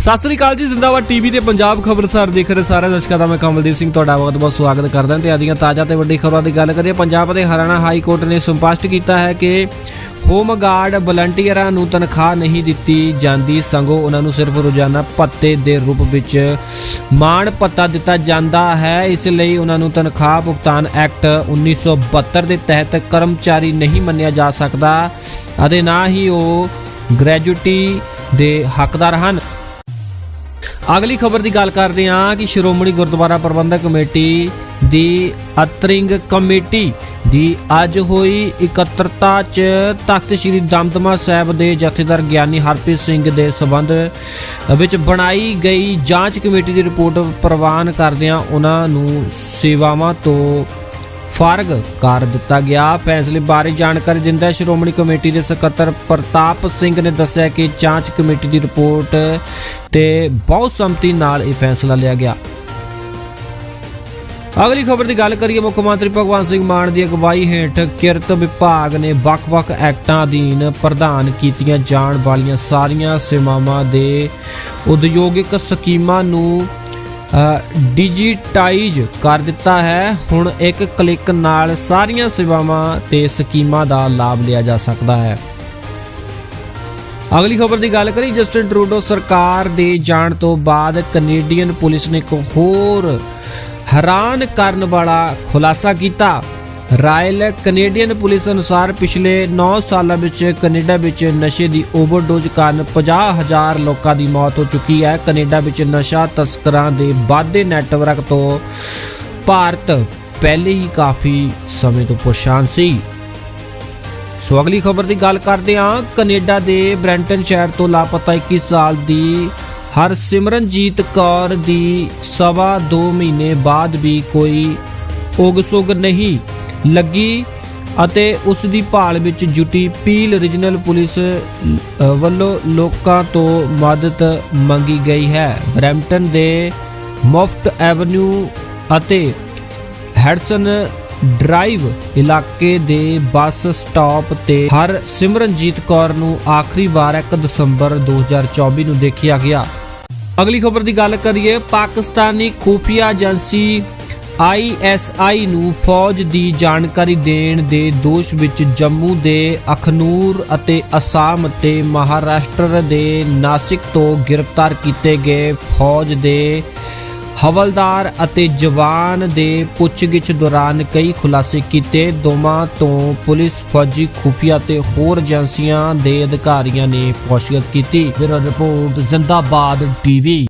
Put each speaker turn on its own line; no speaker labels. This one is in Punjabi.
ਸਤਿ ਸ੍ਰੀ ਅਕਾਲ ਜੀ, ਜ਼ਿੰਦਾਬਾਦ ਟੀਵੀ ਤੇ ਪੰਜਾਬ ਖਬਰਸਾਰ ਦੇਖ ਰਹੇ ਸਾਰੇ ਦਰਸ਼ਕਾਂ ਦਾ ਮੈਂ ਕਮਲਦੀਪ ਸਿੰਘ ਤੁਹਾਡਾ ਬਹੁਤ-ਬਹੁਤ ਸਵਾਗਤ ਕਰਦਾ ਹਾਂ ਤੇ ਆਦੀਆਂ ਤਾਜ਼ਾ ਤੇ ਵੱਡੀ ਖਬਰਾਂ ਦੀ ਗੱਲ ਕਰੀਏ, ਪੰਜਾਬ ਅਤੇ ਹਰਿਆਣਾ ਹਾਈ ਕੋਰਟ ਨੇ ਸਪਸ਼ਟ ਕੀਤਾ ਹੈ ਕਿ ਹੋਮ ਗਾਰਡ ਵਲੰਟੀਅਰਾਂ ਨੂੰ ਤਨਖਾਹ ਨਹੀਂ ਦਿੱਤੀ ਜਾਂਦੀ ਸੰਗੋ ਉਹਨਾਂ ਨੂੰ ਸਿਰਫ ਰੋਜ਼ਾਨਾ ਭੱਤੇ ਦੇ ਰੂਪ ਵਿੱਚ ਮਾਣ ਭੱਤਾ ਦਿੱਤਾ ਜਾਂਦਾ ਹੈ। ਇਸ ਲਈ ਉਹਨਾਂ ਨੂੰ ਤਨਖਾਹ ਭੁਗਤਾਨ ਐਕਟ 1972 ਦੇ ਤਹਿਤ ਕਰਮਚਾਰੀ ਨਹੀਂ ਮੰਨਿਆ ਜਾ ਸਕਦਾ ਅਤੇ ਨਾ ਹੀ ਉਹ ਗ੍ਰੈਜੂਟੀ ਦੇ ਹੱਕਦਾਰ ਹਨ। ਅਗਲੀ ਖਬਰ ਦੀ ਗੱਲ ਕਰਦੇ ਹਾਂ ਕਿ ਸ਼੍ਰੋਮਣੀ ਗੁਰਦੁਆਰਾ ਪ੍ਰਬੰਧਕ ਕਮੇਟੀ ਦੀ ਅਤਰਿੰਗ ਕਮੇਟੀ ਦੀ ਅੱਜ ਹੋਈ ਇਕੱਤਰਤਾ 'ਚ ਤਖਤ ਸ੍ਰੀ ਦਮਦਮਾ ਸਾਹਿਬ ਦੇ ਜਥੇਦਾਰ ਗਿਆਨੀ ਹਰਪ੍ਰੀਤ ਸਿੰਘ ਦੇ ਸਬੰਧ ਵਿੱਚ ਬਣਾਈ ਗਈ ਜਾਂਚ ਕਮੇਟੀ ਦੀ ਰਿਪੋਰਟ ਪ੍ਰਵਾਨ ਕਰਦਿਆਂ ਉਹਨਾਂ ਨੂੰ ਸੇਵਾਵਾਂ ਤੋਂ ਫਾਰਗ। ਕਰ ਦਿੱਤਾ ਗਿਆ। ਫੈਸਲੇ ਬਾਰੇ ਜਾਣਕਾਰੀ ਦਿੰਦਾ ਸ਼੍ਰੋਮਣੀ ਕਮੇਟੀ ਦੇ ਸਕੱਤਰ ਪ੍ਰਤਾਪ ਸਿੰਘ ਨੇ ਦੱਸਿਆ ਕਿ ਜਾਂਚ ਕਮੇਟੀ ਦੀ ਰਿਪੋਰਟ ਤੇ ਬਹੁਤ ਸੰਮਤੀ ਨਾਲ ਇਹ ਫੈਸਲਾ ਲਿਆ ਗਿਆ। ਅਗਲੀ ਖਬਰ ਦੀ ਗੱਲ ਕਰੀਏ, ਮੁੱਖ ਮੰਤਰੀ ਭਗਵੰਤ ਸਿੰਘ ਮਾਨ ਦੀ ਅਗਵਾਈ ਹੇਠ ਕਿਰਤ ਵਿਭਾਗ ਨੇ ਵੱਖ-ਵੱਖ ਐਕਟਾਂ ਅਧੀਨ ਪ੍ਰਦਾਨ ਕੀਤੀਆਂ ਜਾਣ ਵਾਲੀਆਂ ਸਾਰੀਆਂ ਸੇਵਾਵਾਂ ਦੇ ਉਦਯੋਗਿਕ ਸਕੀਮਾਂ ਨੂੰ ਡਿਜੀਟਾਈਜ਼ ਕਰ ਦਿੱਤਾ ਹੈ। ਹੁਣ ਇੱਕ ਕਲਿੱਕ ਨਾਲ ਸਾਰੀਆਂ ਸੇਵਾਵਾਂ ਤੇ ਸਕੀਮਾਂ ਦਾ ਲਾਭ ਲਿਆ ਜਾ ਸਕਦਾ ਹੈ। ਅਗਲੀ ਖਬਰ ਦੀ ਗੱਲ ਕਰੀ ਜਸਟਿਨ ਟਰੂਡੋ ਸਰਕਾਰ ਦੇ ਜਾਣ ਤੋਂ ਬਾਅਦ ਕੈਨੇਡੀਅਨ ਪੁਲਿਸ ਨੇ ਇੱਕ ਹੋਰ ਹੈਰਾਨ ਕਰਨ ਵਾਲਾ ਖੁਲਾਸਾ ਕੀਤਾ। ਰਾਇਲ ਕੈਨੇਡੀਅਨ ਪੁਲਿਸ ਅਨੁਸਾਰ ਪਿਛਲੇ 9 ਸਾਲਾਂ ਵਿੱਚ ਕੈਨੇਡਾ ਵਿੱਚ ਨਸ਼ੇ ਦੀ ਓਵਰਡੋਜ਼ ਕਾਰਨ 50000 ਲੋਕਾਂ ਦੀ ਮੌਤ ਹੋ ਚੁੱਕੀ ਹੈ। ਕੈਨੇਡਾ ਵਿੱਚ ਨਸ਼ਾ ਤਸਕਰਾਂ ਦੇ ਵਾਧੇ ਨੈਟਵਰਕ ਤੋਂ ਭਾਰਤ ਪਹਿਲੇ ਹੀ ਕਾਫੀ ਸਮੇਂ ਤੋਂ ਪਰੇਸ਼ਾਨ ਸੀ। ਸੋ ਅਗਲੀ ਖਬਰ ਦੀ ਗੱਲ ਕਰਦੇ ਹਾਂ। ਕੈਨੇਡਾ ਦੇ ਬ੍ਰੈਂਟਨ ਸ਼ਹਿਰ ਤੋਂ ਲਾਪਤਾ 21 ਸਾਲ ਦੀ ਹਰਸਿਮਰਨਜੀਤ ਕੌਰ ਦੀ ਸਵਾ 2 ਮਹੀਨੇ ਬਾਅਦ ਵੀ ਕੋਈ ਉਗਸੁਗ ਨਹੀਂ। ਲੱਗੀ ਅਤੇ ਉਸ ਦੀ ਭਾਲ ਵਿੱਚ ਜੁਟੀ ਪੀਲ ਰੀਜਨਲ ਪੁਲਿਸ ਵੱਲੋਂ ਲੋਕਾਂ ਤੋਂ ਮਦਦ ਮੰਗੀ ਗਈ ਹੈ। ਬਰੈਂਪਟਨ ਦੇ ਮੁਫਤ ਐਵਨਿਊ ਅਤੇ ਹੈਡਸਨ ਡਰਾਈਵ ਇਲਾਕੇ ਦੇ ਬੱਸ ਸਟਾਪ ਤੇ ਹਰ ਸਿਮਰਨਜੀਤ ਕੌਰ ਨੂੰ ਆਖਰੀ ਵਾਰ 1 ਦਸੰਬਰ 2024 ਨੂੰ ਦੇਖਿਆ ਗਿਆ। ਅਗਲੀ ਖਬਰ ਦੀ ਗੱਲ ਕਰੀਏ, ਪਾਕਿਸਤਾਨੀ ਖੂਫੀਆ ਏਜੰਸੀ ISI ਨੂੰ ਫੌਜ ਦੀ ਜਾਣਕਾਰੀ ਦੇਣ ਦੇ ਦੋਸ਼ ਵਿੱਚ ਜੰਮੂ ਦੇ ਅਖਨੂਰ ਅਤੇ ਅਸਾਮ ਅਤੇ ਮਹਾਰਾਸ਼ਟਰ ਦੇ ਨਾਸਿਕ ਤੋਂ ਗ੍ਰਿਫਤਾਰ ਕੀਤੇ ਗਏ ਫੌਜ ਦੇ ਹਵਲਦਾਰ ਅਤੇ ਜਵਾਨ ਦੇ ਪੁੱਛਗਿੱਛ ਦੌਰਾਨ ਕਈ ਖੁਲਾਸੇ ਕੀਤੇ। ਦੋਵਾਂ ਤੋਂ ਪੁਲਿਸ ਫੌਜੀ ਖੁਫੀਆ ਤੇ ਹੋਰ ਏਜੰਸੀਆਂ ਦੇ ਅਧਿਕਾਰੀਆਂ ਨੇ ਪੁੱਛਗਿੱਛ ਕੀਤੀ। Bureau report, Zindabad TV.